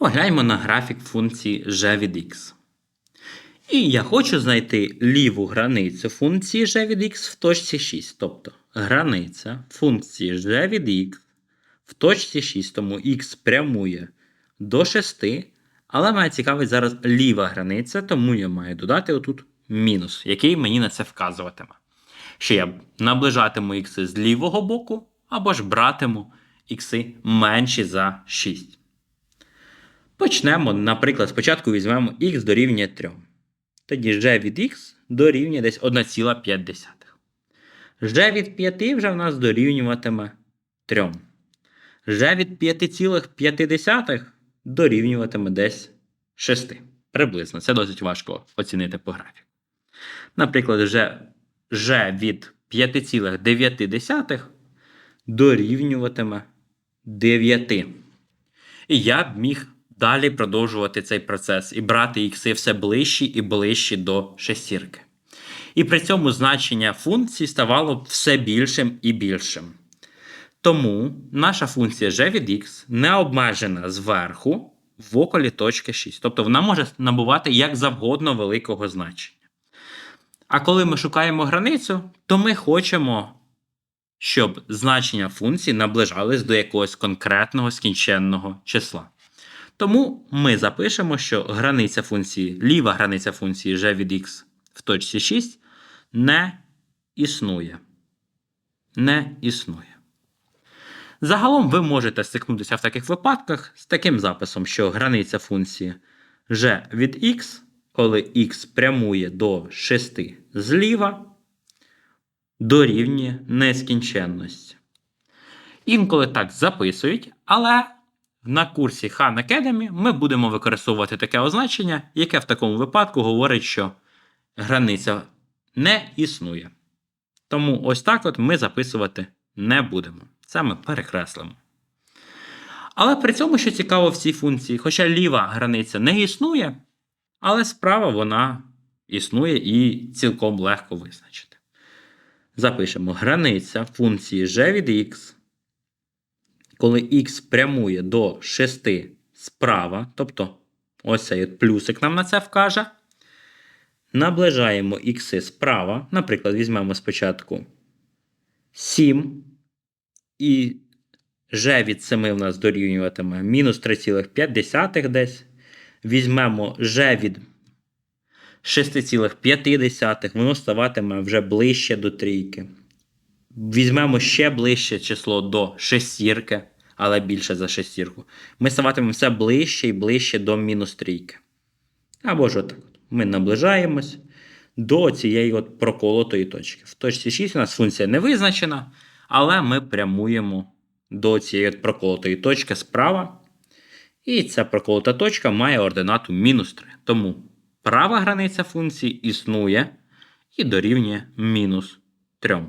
Погляньмо на графік функції g від x. І я хочу знайти ліву границю функції g від x в точці 6. Тобто границя функції g від x в точці 6, тому x прямує до 6, але мене цікавить зараз ліва границя, тому я маю додати отут мінус, який мені на це вказуватиме. Що я наближатиму ікси з лівого боку, або ж братиму ікси менші за 6. Почнемо, наприклад, спочатку візьмемо х дорівнює 3. Тоді g від x дорівнює десь 1,5. g від 5 вже в нас дорівнюватиме 3. g від 5,5 дорівнюватиме десь 6. Приблизно. Це досить важко оцінити по графіку. Наприклад, g, g від 5,9 дорівнюватиме 9. І я б міг далі продовжувати цей процес і брати ікси все ближчі і ближчі до шестірки. І при цьому значення функції ставало все більшим і більшим. Тому наша функція g від x не обмежена зверху в околі точки 6. Тобто вона може набувати як завгодно великого значення. А коли ми шукаємо границю, то ми хочемо, щоб значення функції наближались до якогось конкретного скінченного числа. Тому ми запишемо, що границя функції, ліва границя функції g від x в точці 6 не існує. Не існує. Загалом ви можете стикнутися в таких випадках з таким записом, що границя функції g від x, коли x прямує до 6 зліва, дорівнює нескінченності. Інколи так записують, але на курсі Khan Academy ми будемо використовувати таке означення, яке в такому випадку говорить, що границя не існує. Тому ось так от ми записувати не будемо. Це ми перекреслимо. Але при цьому, що цікаво в цій функції, хоча ліва границя не існує, але справа вона існує і цілком легко визначити. Запишемо границя функції g від x, коли x прямує до 6 справа, тобто ось цей плюсик нам на це вкаже. Наближаємо ікси справа. Наприклад, візьмемо спочатку 7. І g від 7 в нас дорівнюватиме мінус 3,5 десь. Візьмемо g від 6,5, воно ставатиме вже ближче до трійки. Візьмемо ще ближче число до шестірки, але більше за шестірку. Ми ставатимемо все ближче і ближче до мінус трійки. Або ж отак. Ми наближаємось до цієї от проколотої точки. В точці 6 у нас функція не визначена, але ми прямуємо до цієї от проколотої точки справа. І ця проколота точка має ординату мінус 3. Тому права границя функції існує і дорівнює мінус 3.